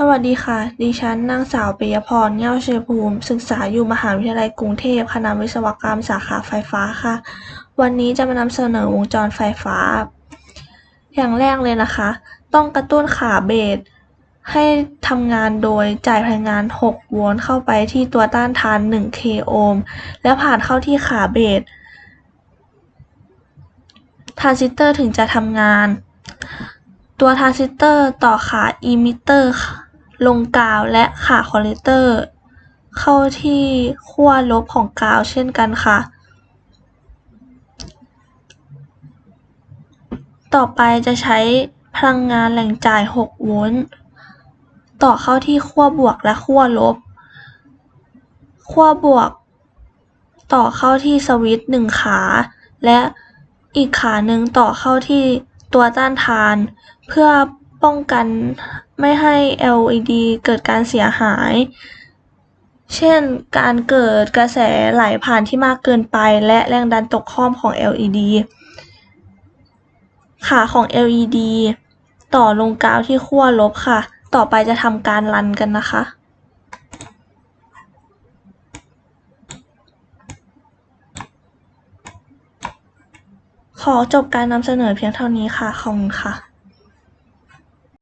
สวัสดีค่ะ ดิฉันนางสาวปิยพร เง่าชัยภูมิ ศึกษาอยู่มหาวิทยาลัยกรุงเทพ คณะวิศวกรรม สาขาไฟฟ้าค่ะ วันนี้จะมานำเสนอวงจรไฟฟ้า อย่างแรกเลยนะคะ ต้องกระตุ้นขาเบสให้ทำงานโดยจ่ายพลังงาน 6 โวลต์เข้าไปที่ตัวต้านทาน 1 k โอห์ม และผ่านเข้าที่ขาเบสทรานซิสเตอร์ถึงจะทำงานตัวทรานซิสเตอร์ต่อขาอิมิเตอร์ ลงกาวและขาคอลเลเตอร์ เข้าที่ขั้วลบของกาวเช่นกันค่ะ ต่อไปจะใช้พลังงานแหล่งจ่าย 6 โวลต์ต่อเข้าที่ขั้วบวกและขั้วลบ ขั้วบวก ต่อเข้าที่สวิตช์หนึ่งขา และอีกขาหนึ่งต่อเข้าที่ตัวต้านทาน เพื่อ ป้องกันไม่ให้ LED เกิดการเสียหาย เช่น การเกิดกระแสไหลผ่านที่มากเกินไปและแรงดันตกข้อมของ LED ขาของ LED ต่อลงกาวที่ขั้วลบค่ะ ต่อไปจะทำการรันกันนะคะ ขอจบการนำเสนอเพียงเท่านี้ค่ะ ขอบคุณค่ะ